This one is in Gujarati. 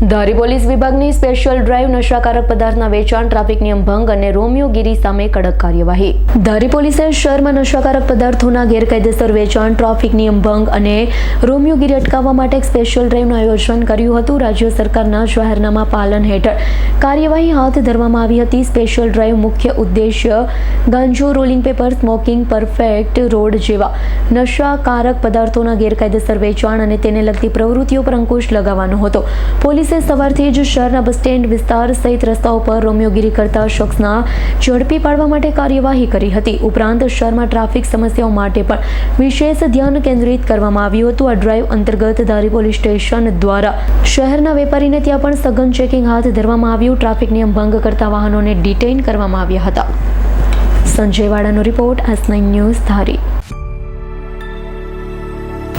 ધારી પોલીસ વિભાગની સ્પેશિયલ ડ્રાઈવ નશાકારક પદાર્થના વેચાણ ટ્રાફિક નિયમ ભંગ અને રોમિયોગીરી સામે કડક કાર્યવાહી. ધારી પોલીસે શહેરમાં નશાકારક પદાર્થોના ગેરકાયદેસર વેચાણ ટ્રાફિક નિયમ ભંગ અને રોમિયોગીરી અટકાવવા માટે એક સ્પેશિયલ ડ્રાઈવનું આયોજન કર્યું હતું. રાજ્ય સરકારના જાહેરનામા પાલન હેઠળ કાર્યવાહી હાથ ધરવામાં આવી હતી. સ્પેશિયલ ડ્રાઈવ મુખ્ય ઉદ્દેશ્ય ગાંજો rolling paper smoking perfect road જેવા નશાકારક પદાર્થોના ગેરકાયદેસર વેચાણ અને તેને લગતી પ્રવૃત્તિઓ પર અંકુશ લગાવવાનો હતો. પોલીસે સવારથી જ શહેરના બસ સ્ટેન્ડ વિસ્તાર સહિત રસ્તાઓ પર રોમિયોગીરી કરતા શખ્સના ઝડપી પાડવા માટે કાર્યવાહી કરી હતી. ઉપરાંત શહેરમાં ટ્રાફિક સમસ્યાઓ માટે પણ વિશેષ ધ્યાન કેન્દ્રિત કરવામાં આવ્યું હતું. આ ડ્રાઈવ અંતર્ગત ધારી પોલીસ સ્ટેશન દ્વારા શહેરના વેપારીને ત્યાં પણ સઘન ચેકિંગ હાથ ધરવામાં આવ્યું. ટ્રાફિક નિયમ ભંગ કરતા વાહનોને ડિટેઇન કરવામાં આવ્યા હતા. Sanjay વાડાનો report S nine news Dhari.